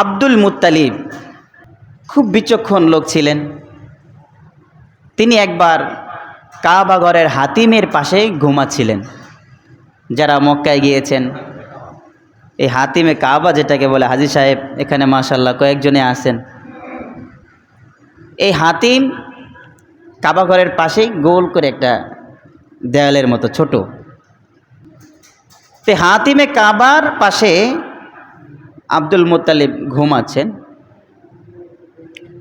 Abdul Muttalib খুব বিচক্ষণ লোক ছিলেন। তিনি একবার কাবাগরের হাতিমের পাশে ঘুমাচ্ছিলেন। যারা মক্কায় গিয়েছেন, এই হাতিমে কাবা যেটাকে বলে হাজি সাহেব এখানে মাশাল্লাহ কয়েকজনে আসেন এই হাতিম কাবাঘরের পাশেই গোল করে একটা দেয়ালের মতো ছোট। তো হাতিমে কাবার পাশে আব্দুল মোত্তালিব ঘুমাচ্ছেন।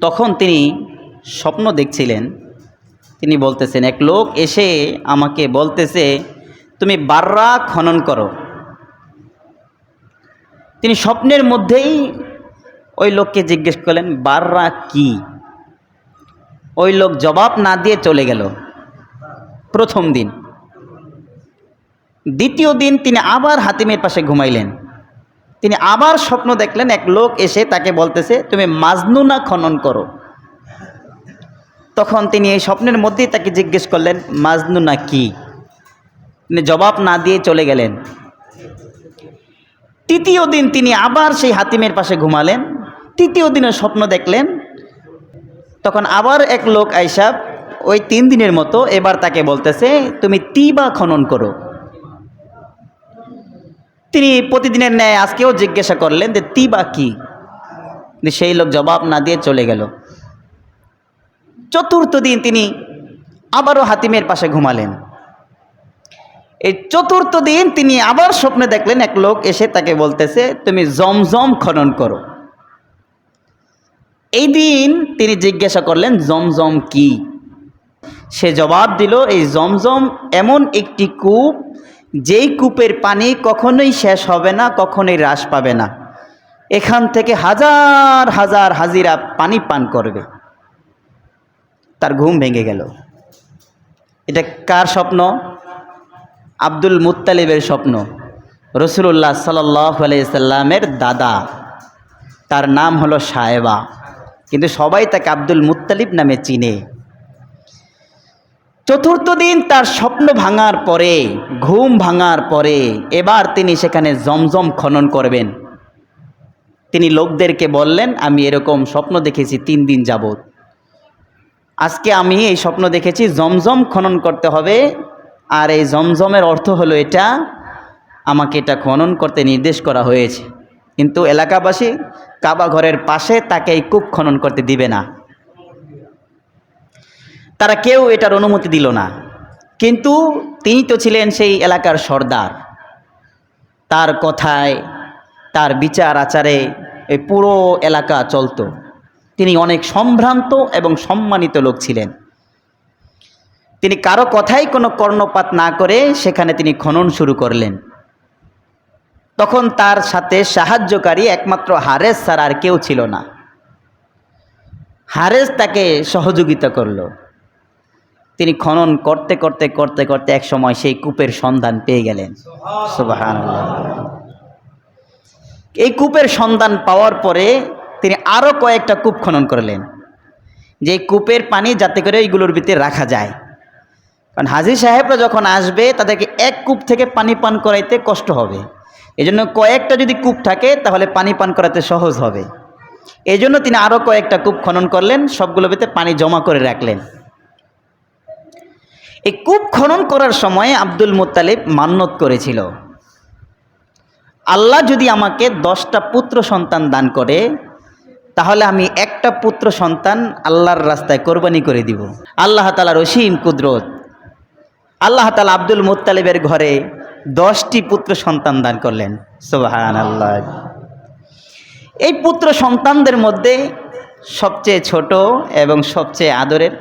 তখন তিনি স্বপ্ন দেখছিলেন। তিনি বলতেছেন, এক লোক এসে আমাকে বলতেছে, তুমি বাররা খনন করো। তিনি স্বপ্নের মধ্যেই ওই লোককে জিজ্ঞেস করলেন, বাররা কি? ওই লোক জবাব না দিয়ে চলে গেল। প্রথম দিন। দ্বিতীয় দিন তিনি আবার হাতিমের পাশে ঘুমাইলেন। তিনি আবার স্বপ্ন দেখলেন, এক লোক এসে তাকে বলতেছে, তুমি মাজনুনা খনন করো। তখন তিনি এই স্বপ্নের মধ্যেই তাকে জিজ্ঞেস করলেন, মাজনুনা কি? তিনি জবাব না দিয়ে চলে গেলেন। তৃতীয় দিন তিনি আবার সেই হাতিমের পাশে ঘুমালেন। তৃতীয় দিনের স্বপ্ন দেখলেন। তখন আবার এক লোক আইসাব ওই তিন দিনের মতো এবার তাকে বলতেছে, তুমি তিবা খনন করো। তিনি প্রতিদিনের ন্যায় আজকেও জিজ্ঞাসা করলেন যে তিবা কি? কিন্তু সেই লোক জবাব না দিয়ে চলে গেল। চতুর্থ দিন তিনি আবারও হাতিমের পাশে ঘুমালেন। এই চতুর্থ দিন তিনি আবার স্বপ্নে দেখলেন এক লোক এসে তাকে বলতেছে, তুমি জমজম খনন করো। এই দিন তিনি জিজ্ঞাসা করলেন, জমজম কি? সে জবাব দিল, এই জমজম এমন একটি কূপ যেই কূপের পানি কখনোই শেষ হবে না, কখনোই হ্রাস পাবে না। এখান থেকে হাজার হাজার হাজিরা পানি পান করবে। তার ঘুম ভেঙে গেল। এটা কার স্বপ্ন? আব্দুল মুত্তালিবের স্বপ্ন। রসুল্লাহ সাল্লামের দাদা। তার নাম হলো সাহেবা কিন্তু সবাই তাকে আব্দুল মুত্তালিব নামে চিনে। চতুর্থ দিন তার স্বপ্ন ভাঙার পরে, ঘুম ভাঙার পরে, এবার তিনি সেখানে জমজম খনন করবেন। তিনি লোকদেরকে বললেন, আমি এরকম স্বপ্ন দেখেছি তিন দিন যাবৎ। আজকে আমি এই স্বপ্ন দেখেছি, জমজম খনন করতে হবে। আর এই জমজমের অর্থ হলো এটা, আমাকে এটা খনন করতে নির্দেশ করা হয়েছে। কিন্তু এলাকাবাসী কাবা ঘরের পাশে তাকে এই কূপ খনন করতে দিবে না। তারা কেউ এটার অনুমতি দিল না। কিন্তু তিনি তো ছিলেন সেই এলাকার সর্দার। তার কথায়, তার বিচার আচারে এই পুরো এলাকা চলতো। তিনি অনেক সম্ভ্রান্ত এবং সম্মানিত লোক ছিলেন। তিনি কারও কথাই কোনো কর্ণপাত না করে সেখানে তিনি খনন শুরু করলেন। তখন তার সাথে সাহায্যকারী একমাত্র হারেস ছাড়া আর কেউ ছিল না। হারেস তাকে সহযোগিতা করল। তিনি খনন করতে করতে করতে করতে এক সময় সেই কূপের সন্ধান পেয়ে গেলেন। এই কূপের সন্ধান পাওয়ার পরে তিনি আরও কয়েকটা কূপ খনন করলেন, যে কূপের পানি যাতে করে এইগুলোর ভিতরে রাখা যায়। কারণ হাজির সাহেবরা যখন আসবে, তাদেরকে এক কূপ থেকে পানি পান করাইতে কষ্ট হবে। এজন্য কয়েকটা যদি কূপ থাকে, তাহলে পানি পান করাতে সহজ হবে। এই জন্য তিনি আরও কয়েকটা কূপ খনন করলেন, সবগুলো ভিতরে পানি জমা করে রাখলেন। এই কূপ খনন করার সময় আব্দুল মুত্তালিব মান্যত করেছিল। আল্লাহ যদি আমাকে দশটা পুত্র সন্তান দান করে, তাহলে আমি একটা পুত্র সন্তান আল্লাহর রাস্তায় কোরবানি করে দিব। আল্লাহ তালা রসিম কুদরত। আল্লাহ তালা আব্দুল মুত্তালিবের ঘরে দশটি পুত্র সন্তান দান করলেন। সোবাহান আল্লাহ এই পুত্র সন্তানদের মধ্যে সবচেয়ে ছোট এবং সবচেয়ে আদরের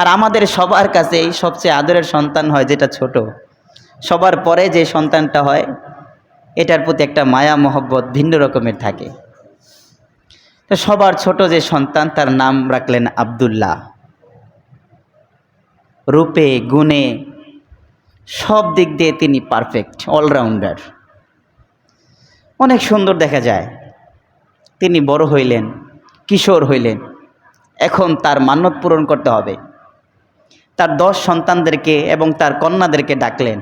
আর আমাদের সবার কাছেই সবচেয়ে আদরের সন্তান হয় যেটা ছোট। সবার পরে যে সন্তানটা হয়, এটার প্রতি একটা মায়া, মহব্বত ভিন্ন রকমের থাকে। তো সবার ছোট যে সন্তান, তার নাম রাখলেন আবদুল্লাহ। রূপে, গুণে, সব দিক দিয়ে তিনি পারফেক্ট অলরাউন্ডার অনেক সুন্দর দেখা যায়। তিনি বড় হইলেন, কিশোর হইলেন। এখন তার মান্যত পূরণ করতে হবে। তার দশ সন্তানদেরকে এবং তার কন্যাদেরকে ডাকলেন।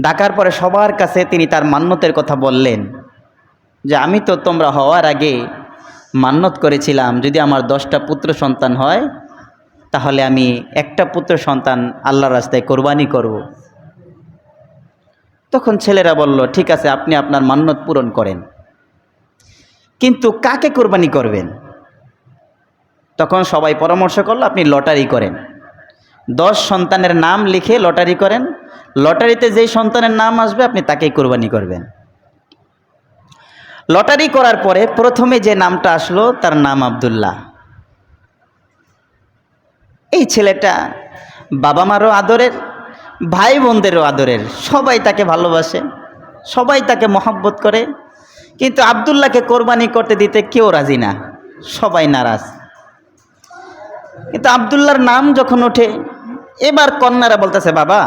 ডাকার পরে সবার কাছে তিনি তার মান্যতের কথা বললেন যে, আমি তো তোমরা হওয়ার আগে মান্যত করেছিলাম। যদি আমার দশটা পুত্র সন্তান হয়, তাহলে আমি একটা পুত্র সন্তান আল্লাহর রাস্তায় কোরবানি করব। তখন ছেলেরা বলল, ঠিক আছে, আপনি আপনার মান্যত পূরণ করেন। কিন্তু কাকে কোরবানি করবেন? তখন সবাই পরামর্শ করল, আপনি লটারি করেন। দশ সন্তানের নাম লিখে লটারি করেন। লটারিতে যেই সন্তানের নাম আসবে, আপনি তাকেই কোরবানি করবেন। লটারি করার পরে প্রথমে যে নামটা আসলো, তার নাম আবদুল্লাহ। এই ছেলেটা বাবা মারও আদরের, ভাই বোনদেরও আদরের। সবাই তাকে ভালোবাসে, সবাই তাকে মহব্বত করে। কিন্তু আবদুল্লাহকে কোরবানি করতে দিতে কেউ রাজি না, সবাই নারাজ। কিন্তু আবদুল্লাহর নাম যখন ওঠে এবার কন্যারা বলতেছে, বাবা,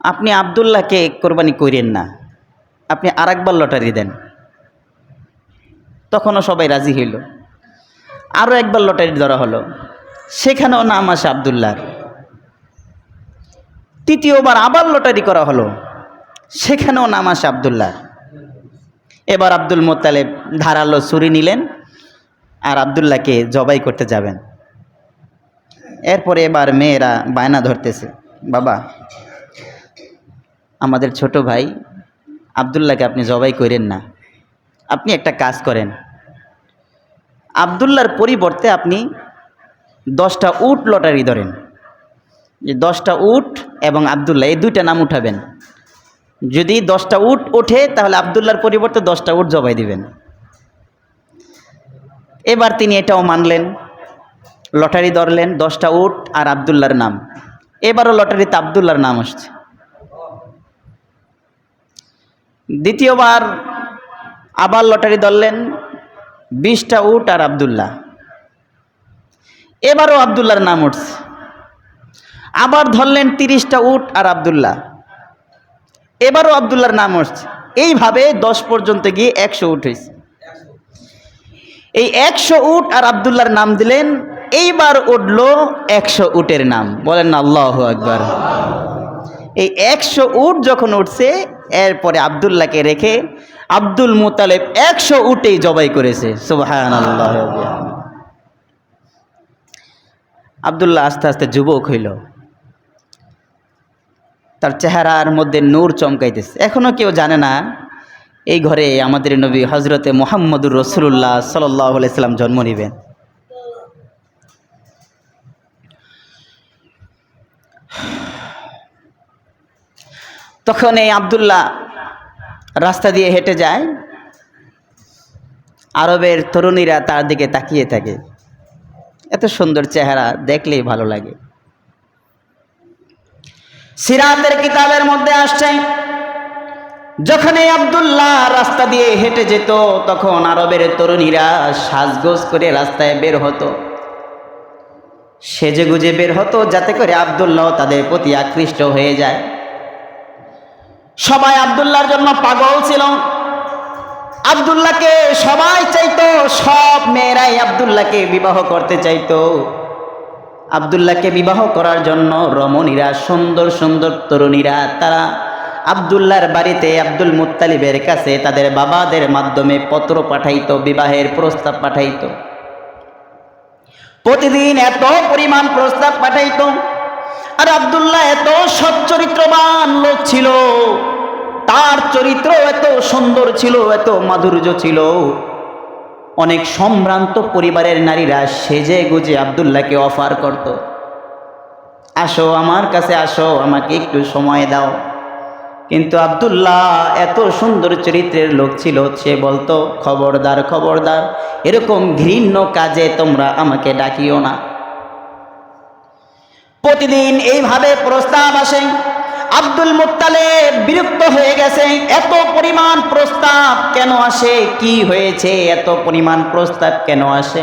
আপনি আবদুল্লাহকে কোরবানি করেন না, আপনি আরেকবার লটারি দেন। তখনও সবাই রাজি হইল। আরও একবার লটারি ধরা হলো। সেখানেও নাম আসে আবদুল্লাহর। তৃতীয়বার আবার লটারি করা হলো। সেখানেও নাম আসে আবদুল্লাহ এবার আব্দুল মোত্তালেব ধারালো ছুরি নিলেন আর আবদুল্লাহকে জবাই করতে যাবেন। এরপরে এবার মেয়েরা বায়না ধরতেছে। বাবা, আমাদের ছোট ভাই আবদুল্লাহকে আপনি জবাই করেন না। আপনি একটা কাজ করেন। আবদুল্লার পরিবর্তে আপনি দশটা উট লটারি ধরেন। যে দশটা উট এবং আবদুল্লাহ, এই দুইটা নাম উঠাবেন। যদি দশটা উট ওঠে, তাহলে আবদুল্লার পরিবর্তে দশটা উট জবাই দিবেন। এবার তিনি এটাও মানলেন। লটারি ধরলেন দশটা উট আর আবদুল্লার নাম। এবারও লটারিতে আবদুল্লার নাম আসছে। দ্বিতীয়বার আবার লটারি ধরলেন বিশটা উট আর আবদুল্লাহ। এবারও আবদুল্লার নাম উঠছে। আবার ধরলেন তিরিশটা উট আর আবদুল্লাহ। এবারও আবদুল্লার নাম উঠছে। এইভাবে দশ পর্যন্ত গিয়ে একশো উঠ হয়েছে। এই একশো উট আর আবদুল্লার নাম দিলেন এইবার উঠল একশো উটের নাম। বলেন না, আল্লাহ একবার এই একশো উট যখন উঠছে, এরপরে আবদুল্লাহকে রেখে আব্দুল মুতালেব একশো উটেই জবাই করেছে। সুবাহান আল্লাহ আবদুল্লাহ আস্তে আস্তে যুবক হইল। তার চেহারার মধ্যে নূর চমকাইতেছে। এখনও কেউ জানে না, এই ঘরে আমাদের নবী হজরতে মোহাম্মদুর রসুল্লাহ সাল্লাহ সাল্লাম জন্ম নেবেন। তখন এই আবদুল্লাহ রাস্তা দিয়ে হেঁটে যায়। আরবের তরুণীরা তার দিকে তাকিয়ে থাকে। এত সুন্দর চেহারা দেখলেই ভালো লাগে। সিরাতের কিতাবের মধ্যে আসছে, যখন এই আবদুল্লাহ রাস্তা দিয়ে হেঁটে যেত, তখন আরবের তরুণীরা সাজগোজ করে রাস্তায় বের হতো। সেজে গুজে বের হতো, যাতে করে আবদুল্লাহ তাদের প্রতি আকৃষ্ট হয়ে যায়। সবাই আবদুল্লাহর জন্য পাগল ছিল। আবদুল্লাহকে সবাই চাইতো, সব মেয়েরাই আবদুল্লাহকে বিবাহ করতে চাইতো। আবদুল্লাহকে বিবাহ করার জন্য রমণীরা, সুন্দর সুন্দর তরুণীরা, তারা আবদুল্লাহর বাড়িতে আব্দুল মুত্তালিবের কাছে তাদের বাবাদের মাধ্যমে পত্র পাঠাইতো, বিবাহের প্রস্তাব পাঠাইতো। প্রতিদিন এত পরিমাণ প্রস্তাব পাঠাইতো। আর আবদুল্লাহ এত সচ্চরিত্রবান লোক ছিল। তার চরিত্র এত সুন্দর ছিল, এত মাধুর্য ছিল। অনেক সম্ভ্রান্ত পরিবারের নারীরা সেজে গুজে আবদুল্লাহকে অফার করত। আসো আমার কাছে আসো, আমাকে একটু সময় দাও। কিন্তু আবদুল্লাহ এত সুন্দর চরিত্রের লোক ছিল, সে বলতো, খবরদার খবরদার, এরকম ঘৃণ্য কাজে তোমরা আমাকে ডাকিও না। প্রতিদিন এইভাবে প্রস্তাব আসে। আব্দুল মুত্তালে বিরক্ত হয়ে গেছে, এত পরিমাণ প্রস্তাব কেন আসে? কি হয়েছে? এত পরিমাণ প্রস্তাব কেন আসে?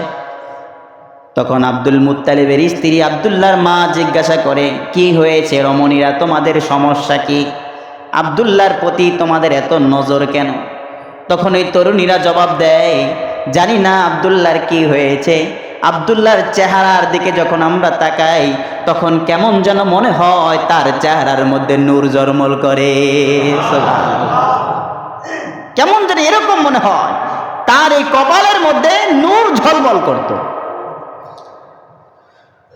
তখন আব্দুল মুত্তালিবের স্ত্রী আবদুল্লাহর মা জিজ্ঞাসা করে, কি হয়েছে রমণীরা? তোমাদের সমস্যা কি? আবদুল্লাহর প্রতি তোমাদের এত নজর কেন? তখন ওই তরুণীরা জবাব দেয়, জানি না আবদুল্লাহর কি হয়েছে। আবদুল্লাহর চেহারার দিকে যখন আমরা তাকাই, তখন কেমন যেন মনে হয় তার চেহারার মধ্যে নূর জরমল করে। কেমন যেন এরকম মনে হয়, তার এই কপালের মধ্যে নূর ঝলমল করত।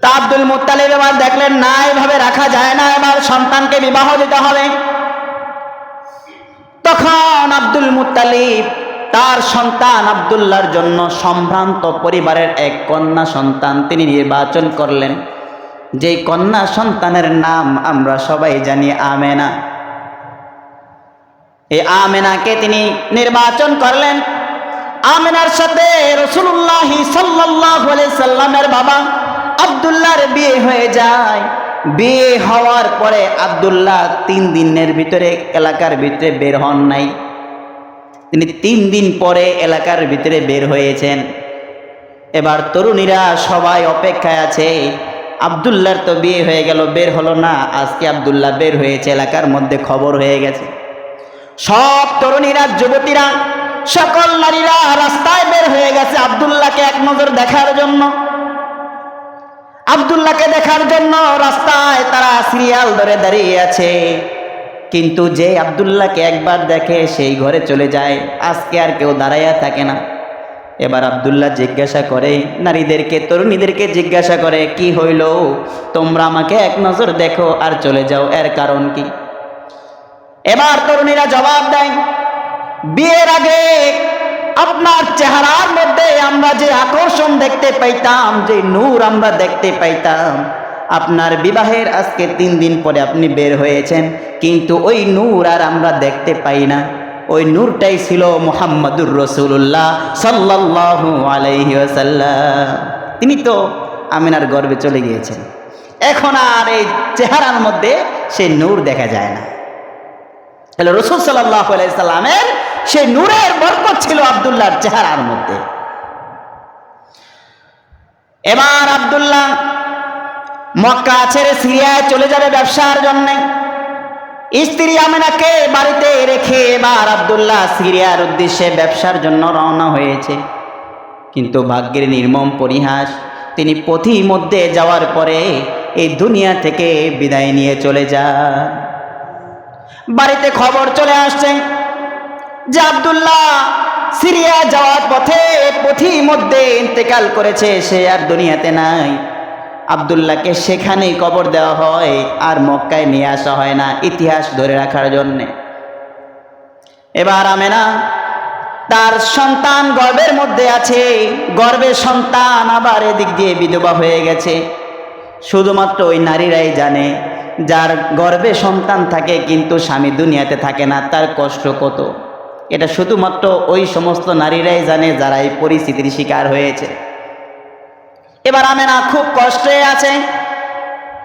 তা আব্দুল মুত্তালিব এবার দেখলেন, না, এভাবে রাখা যায় না, এবার সন্তানকে বিবাহ দিতে হবে। তখন আব্দুল মুত্তালিব তার সন্তান আব্দুল্লাহর জন্য সম্ভ্রান্ত পরিবারের এক কন্যা সন্তান তিনি নির্বাচন করলেন। যেই কন্যা সন্তানের নাম আমরা সবাই জানি আমেনা। এই আমেনাকে তিনি নির্বাচন করলেন। আমেনার সাথে রসুল্লাহ সাল্লাহ সাল্লামের বাবা আবদুল্লাহর বিয়ে হয়ে যায়। বিয়ে হওয়ার পরে আবদুল্লাহ তিন দিনের ভিতরে এলাকার ভিতরে বের হন নাই। তিনি তিন দিন পরে এলাকার ভিতরে বের হয়েছেন। এবার তরুণীরা সবাই অপেক্ষায় আছে, আবদুল্লার তো বিয়ে হয়ে গেল, বের হলো না, আজকে আবদুল্লাহ বের হয়েছে, এলাকার মধ্যে খবর হয়ে গেছে। সব তরুণীরা, যুবতীরা, সকল নারীরা রাস্তায় বের হয়ে গেছে আবদুল্লাহকে এক নজর দেখার জন্য। আবদুল্লাহকে দেখার জন্য রাস্তায় তারা সিরিয়াল ধরে দাঁড়িয়ে আছে। কিন্তু যে আবদুল্লাহকে একবার দেখে সেই ঘরে চলে যায়, আজকে আর কেউ দাঁড়াইয়া থাকে না। এবার আবদুল্লাহ জিজ্ঞাসা করে, নারীদেরকে, তরুণীদেরকে জিজ্ঞাসা করে, কি হইল? তোমরা আমাকে এক নজর দেখো আর চলে যাও, এর কারণ কি? এবার তরুণীরা জবাব দেয়, বিয়ের আগে আপনার চেহারার মধ্যে আমরা যে আকর্ষণ দেখতে পাইতাম, যে নূর আমরা দেখতে পাইতাম আপনার বিবাহের আজকে তিন দিন পরে আপনি বের হয়েছেন, কিন্তু ওই নূর আর আমরা দেখতে পাই না। ওই নূরটাই ছিল মোহাম্মদুর রসুল্লাহ সাল্লাহ আলাইহি তিনি তো আমিনার গর্বে চলে গিয়েছেন। এখন আর এই চেহারার মধ্যে সেই নূর দেখা যায় না। তাহলে রসুল সাল্লাহ সাল্লামের সেই নূরের বরকত ছিল আবদুল্লাহর চেহারার মধ্যে। এবার আবদুল্লাহ মক্কা ছেড়ে সিরিয়ায় চলে যাবে ব্যবসার জন্য। স্ত্রী আমেনাকে বাড়িতে রেখে এবার আবদুল্লাহ সিরিয়ার উদ্দেশ্যে ব্যবসার জন্য রওনা হয়েছে। কিন্তু ভাগ্যের নির্মম পরিহাস, তিনি পথি মধ্যে যাওয়ার পরে এই দুনিয়া থেকে বিদায় নিয়ে চলে যান। বাড়িতে খবর চলে আসছে যে আবদুল্লাহ সিরিয়া যাওয়ার পথে পথি মধ্যে ইন্তেকাল করেছে, সে আর দুনিয়াতে নাই। আবদুল্লাহকে সেখানেই কবর দেওয়া হয় আর মক্কায় নিয়ে আসা হয় না ইতিহাস ধরে রাখার জন্যে। এবার আমেনা তার সন্তান গর্বের মধ্যে আছে। গর্বের সন্তান আবার এদিক দিয়ে বিধবা হয়ে গেছে। শুধুমাত্র ওই নারীরাই জানে, যার গর্বে সন্তান থাকে কিন্তু স্বামী দুনিয়াতে থাকে না, তার কষ্ট কত? এটা শুধুমাত্র ওই সমস্ত নারীরাই জানে যারা এই পরিস্থিতির শিকার হয়েছে। এবার আমেনা খুব কষ্টে আছে,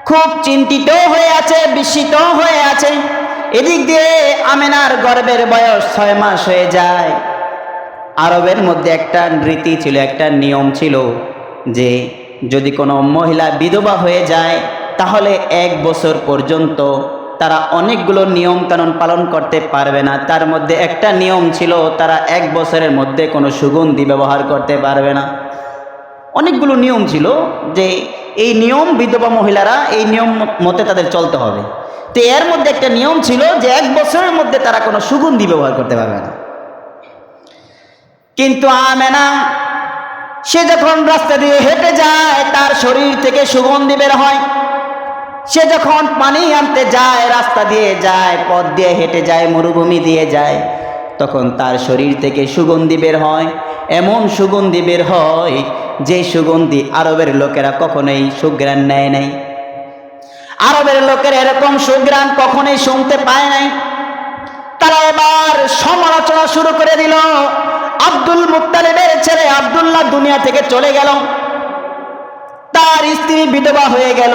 খুব চিন্তিত হয়ে আছে বিস্মিত হয়ে আছে। এদিক দিয়ে আমেনার গর্বের বয়স ছয় মাস হয়ে যায়। আরবের মধ্যে একটা রীতি ছিল, একটা নিয়ম ছিল যে যদি কোনো মহিলা বিধবা হয়ে যায়, তাহলে এক বছর পর্যন্ত তারা অনেকগুলো নিয়ম কানুন পালন করতে পারবে না। তার মধ্যে একটা নিয়ম ছিল, তারা এক বছরের মধ্যে কোনো সুগন্ধি ব্যবহার করতে পারবে না। অনেকগুলো নিয়ম ছিল যে এই নিয়ম বিধবা মহিলারা এই নিয়ম মতে তাদের চলতে হবে। তো এর মধ্যে একটা নিয়ম ছিল যে এক বছরের মধ্যে তারা কোনো সুগন্ধি ব্যবহার করতে পারবে না। কিন্তু আমেনা, সে যখন রাস্তা দিয়ে হেঁটে যায়, তার শরীর থেকে সুগন্ধি বের হয়। সে যখন পানি আনতে যায়, রাস্তা দিয়ে যায়, পথ দিয়ে হেঁটে যায়, মরুভূমি দিয়ে যায় তখন তার শরীর থেকে সুগন্ধি বের হয়। এমন সুগন্ধি বের হয় যে সুগন্ধি আরবের লোকেরা কখনোই সুগ্রাণ নেয় নাই। আরবের লোকের এরকম সুগ্রাণ কখনোই শুনতে পায় নাই। তারা এবার সমালোচনা শুরু করে দিল, আব্দুল মুক্তালিবের ছেলে আবদুল্লাহ দুনিয়া থেকে চলে গেল। তার স্ত্রী বিধবা হয়ে গেল।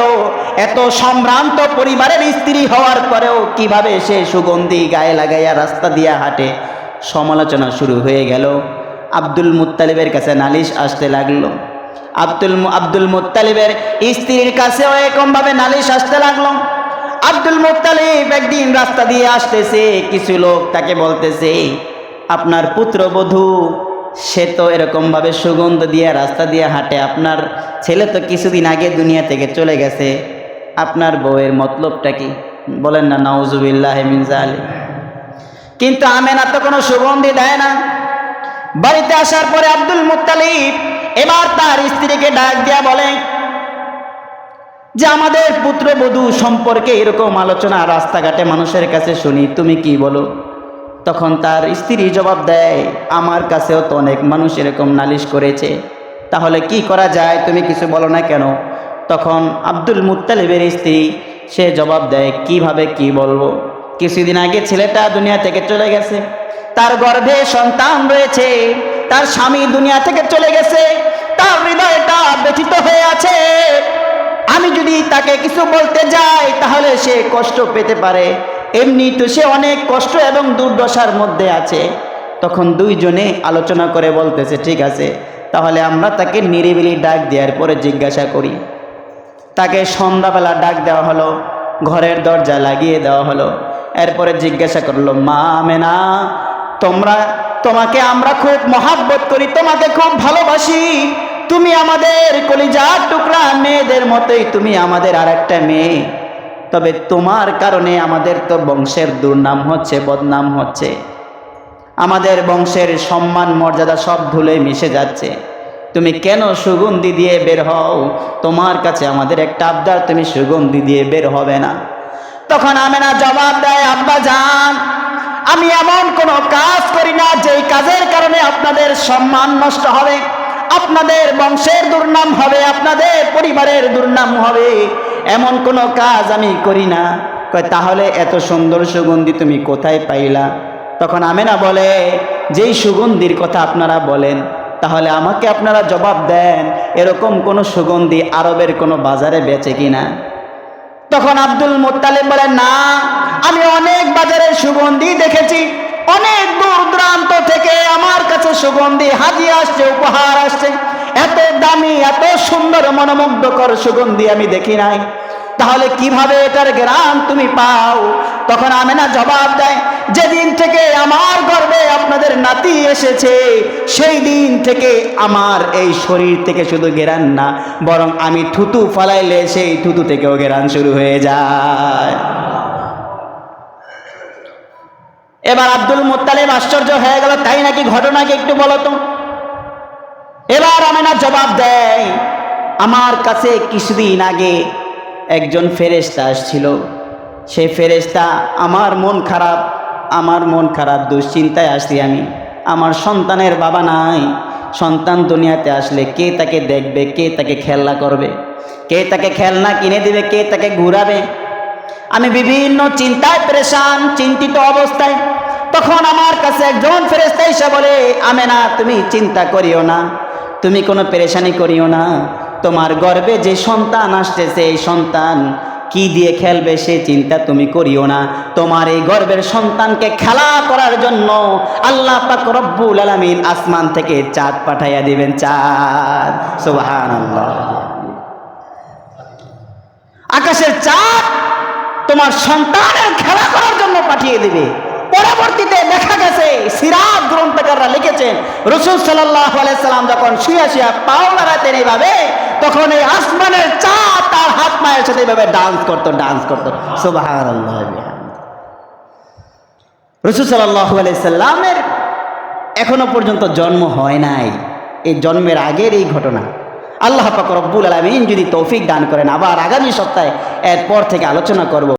এত সম্ভ্রান্ত পরিবারের স্ত্রী হওয়ার পরেও কীভাবে সে সুগন্ধি গায়ে লাগাইয়া রাস্তা দিয়া হাঁটে? সমালোচনা শুরু হয়ে গেল। আব্দুল মুত্তালিবের কাছে নালিশ আসতে লাগল। আব্দুল আব্দুল মুত্তালিবের স্ত্রীর কাছেও এরকমভাবে নালিশ আসতে লাগল। আব্দুল মুত্তালিব একদিন রাস্তা দিয়ে আসতেছে। কিছু লোক তাকে বলতেছে, আপনার পুত্রবধূ সে তো এরকমভাবে সুগন্ধ দিয়ে রাস্তা দিয়ে হাঁটে। আপনার ছেলে তো কিছুদিন আগে দুনিয়া থেকে চলে গেছে। আপনার বউয়ের মতলবটা কি? বলেন না, নাউজুবিল্লাহ মিনজা আলী কিন্তু আমেনা তো কোনো সুগন্ধি দেয় না। বাড়িতে আসার পরে আব্দুল মুত্তালিব এবার তার স্ত্রীকে ডাক দিয়া বলে যে, আমাদের পুত্রবধূ সম্পর্কে এরকম আলোচনা রাস্তাঘাটে মানুষের কাছে শুনি, তুমি কি বলো? তখন তার স্ত্রী জবাব দেয়, আমার কাছেও তো অনেক মানুষ এরকম নালিশ করেছে। তাহলে কি করা যায়? তুমি কিছু বলো না কেন? তখন আব্দুল মুত্তালিবের স্ত্রী, সে জবাব দেয়, কীভাবে কি বলব? কিছুদিন আগে ছেলেটা দুনিয়া থেকে চলে গেছে। তার গর্ভে সন্তান রয়েছে। তার স্বামী দুনিয়া থেকে চলে গেছে। তার হৃদয়টা ব্যথিত হয়ে আছে। আমি যদি তাকে কিছু বলতে যাই, তাহলে সে কষ্ট পেতে পারে। এমনি তো সে অনেক কষ্ট এবং দুর্দশার মধ্যে আছে। তখন দুইজনে আলোচনা করে বলতেছে, ঠিক আছে, তাহলে আমরা তাকে নিরিবিলি ডাক দেওয়ার পরে জিজ্ঞাসা করি। তাকে সন্ধ্যাবেলা ডাক দেওয়া হলো, ঘরের দরজা লাগিয়ে দেওয়া হলো। এরপরে জিজ্ঞাসা করল, মা মেনা তোমরা, তোমাকে আমরা খুব মহাব্বত করি, তোমাকে খুব ভালোবাসি। তুমি আমাদের কলিজার টুকরা, মেয়েদের মতোই তুমি আমাদের আর একটা মেয়ে। তবে তোমার কারণে আমাদের তো বংশের দুর্নাম হচ্ছে, বদনাম হচ্ছে। আমাদের বংশের সম্মান, মর্যাদা সব ধুলে মিশে যাচ্ছে। তুমি কেন সুগন্ধি দিয়ে বের হও? তোমার কাছে আমাদের একটা আবদার, তুমি সুগন্ধি দিয়ে বের হবে না। তখন আমেনা জবাব দেয়, আব্বা যান আমি এমন কোনো কাজ করি না যেই কাজের কারণে আপনাদের সম্মান নষ্ট হবে। আপনাদের বংশের দুর্নাম হবে, আপনাদের পরিবারের দুর্নাম হবে। এমন কোনো কাজ আমি করি না। কয়, তাহলে এত সুন্দর সুগন্ধি তুমি কোথায় পাইলা? তখন আমেনা বলে, যেই সুগন্ধির কথা আপনারা বলেন, তাহলে আমাকে আপনারা জবাব দেন, এরকম কোনো সুগন্ধি আরবের কোনো বাজারে বেচে কিনা? তখন আব্দুল মোত্তালিব বলে, না, আমি অনেক বাজারে সুগন্ধি দেখেছি। অনেক দূর দূরান্ত থেকে আমার কাছে সুগন্ধি হাজি আসছে, উপহার আসছে। এত দামি, এত সুন্দর, মনোমুগ্ধকর সুগন্ধি আমি দেখি নাই। তাহলে কীভাবে এটার গ্রাম তুমি পাও? তখন আমেনা জবাব দেয়, যেদিন থেকে আমার গর্বে আপনাদের নাতি এসেছে, সেই দিন থেকে আমার এই শরীর থেকে শুধু গেরান না, বরং আমি থুতু ফালাইলে সেই থুতু থেকেও গেরান শুরু হয়ে যায়। এবার আব্দুল মোত্তালিব আশ্চর্য হয়ে গেল, তাই নাকি ঘটনাকে একটু বলো তো? আমেনা জবাব দেয়, আমার কাছে কিছুদিন আগে একজন ফেরেস্তা আসছিল। সেই ফেরেস্তা আমার মন খারাপ, আমার মন খারাপ, দুশ্চিন্তায় আসছি আমি। আমার সন্তানের বাবা নাই। সন্তান দুনিয়াতে আসলে কে তাকে দেখবে, কে তাকে খেলনা করবে? কে তাকে খেলনা কিনে দিবে, কে তাকে ঘুরাবে? আমি বিভিন্ন চিন্তায় পরেশান, চিন্তিত অবস্থায়। তখন আমার কাছে একজন ফেরেস্তা এসে বলে, আমেনা, তুমি চিন্তা করিও না। তুমি কোনো পেরেশানি করিও না। তোমার গর্বে যে সন্তান আসতেছে এই সন্তান কি দিয়ে খেলবে সে চিন্তা তুমি করিও না। তোমার এই গর্বের সন্তানকে খেলা করার জন্য আল্লাহ পাক রব্বুল আলামিন আসমান থেকে চাঁদ পাঠাইয়া দিবেন, চাঁদ। সুবহানাল্লাহ। আকাশের চাঁদ তোমার সন্তানের খেলা করার জন্য পাঠিয়ে দিবে। পরবর্তীতে দেখা গেছে, সিরাত গ্রন্থকাররা লিখেছেন, রসুল সাল্লাহ সাল্লাম যখন শুয়ে শুয়া পাও নাড়াতেন এইভাবে, তখন এই আসমানের চাঁদ তার হাত মায়ের সাথে এইভাবে ডান্স করতো ডান্স করতো। রসুল সাল্লাহ সাল্লামের এখনও পর্যন্ত জন্ম হয় নাই। এই জন্মের আগের এই ঘটনা। আল্লাহ পাক রব্বুল আলমিন যদি তৌফিক দান করেন, আবার আগামী সপ্তাহে এরপর থেকে আলোচনা করব।